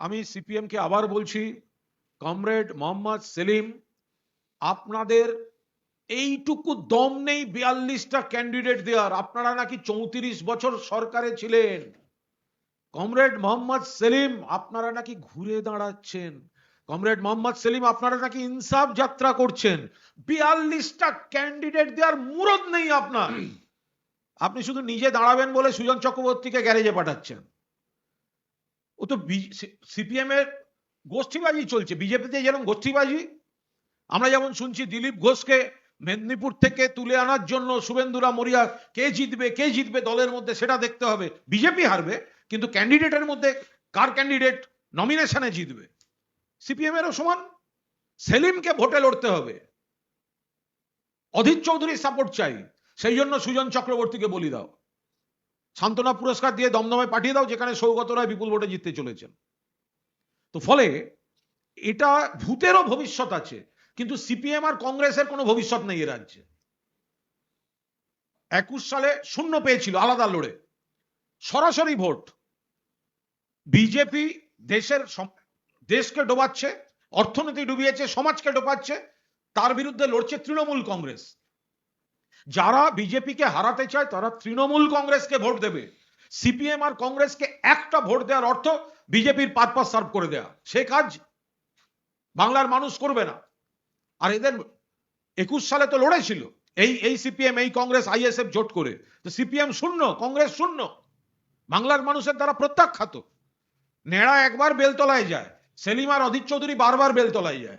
আমি সিপিএম কে আবার বলছি, কমরেড মোহাম্মদ সেলিম, আপনাদের এইটুকু দম নেই বিয়াল্লিশটা ক্যান্ডিডেট দেওয়ার। আপনারা নাকি চৌত্রিশ বছর সরকারে ছিলেন। কমরেড মোহাম্মদ সেলিম, আপনারা নাকি ঘুরে দাঁড়াচ্ছেন। কমরেড মোহাম্মদ সেলিম, আপনারা নাকি ইনসাফ যাত্রা করছেন। বিয়াল্লিশটা ক্যান্ডিডেট দেওয়ার মুরদ নেই আপনার। আপনি শুধু নিজে দাঁড়াবেন বলে সুজন চক্রবর্তীকে গ্যারেজে পাঠাচ্ছেন। ও তো সিপিএম এর গোষ্ঠীবাজি চলছে, বিজেপিতে যেরকম গোষ্ঠীবাজি, আমরা যেমন শুনছি দিলীপ ঘোষকে মেদিনীপুর থেকে তুলে আনার জন্য শুভেন্দুরা মরিয়া কে জিতবে কে জিতবে দলের মধ্যে সেটা দেখতে হবে। বিজেপি হারবে, কিন্তু ক্যান্ডিডেটের মধ্যে কার ক্যান্ডিডেট নমিনেশনে জিতবে? সিপিএম এরও সমান। সেলিমকে ভোটে লড়তে হবে। অধীর চৌধুরীর সাপোর্ট চাই। সেই জন্য সুজন চক্রবর্তীকে বলি দাও। সান্ত্বনা পুরস্কার দিয়ে দমদমে পাঠিয়ে দাও, যেখানে সৌগত রায় বিপুল ভোটে জিততে চলেছেন। তো ফলে এটা ভূতেরও ভবিষ্যৎ আছে, কিন্তু সিপিএম আর কংগ্রেসের কোনো ভবিষ্যৎ নেই এ রাজ্যে। একুশ সালে শূন্য পেয়েছিল, আলাদা লড়ে। সরাসরি ভোট। বিজেপি দেশের দেশকে ডোবাচ্ছে, অর্থনীতি ডুবিয়েছে, সমাজকে ডোবাচ্ছে, তার বিরুদ্ধে লড়ছে তৃণমূল কংগ্রেস। যারা বিজেপিকে হারাতে চায়, তারা তৃণমূল কংগ্রেসকে ভোট দেবে। সিপিএম আর কংগ্রেসকে একটা ভোট দেওয়ার অর্থ বিজেপির পারপাস সার্ভ করে দেয়া। সে কাজ বাংলার মানুষ করবে না। আর এদের একুশ সালে তো লড়েছিল এই এই সিপিএম, এই কংগ্রেস, আইএসএফ জোট করে। তো সিপিএম শূন্য, কংগ্রেস শূন্য। বাংলার মানুষের দ্বারা প্রত্যাখ্যাত। নেড়া একবার বেলতলায় যায়। সেলিম আর অধীর চৌধুরী বারবার বেলতলায় যায়।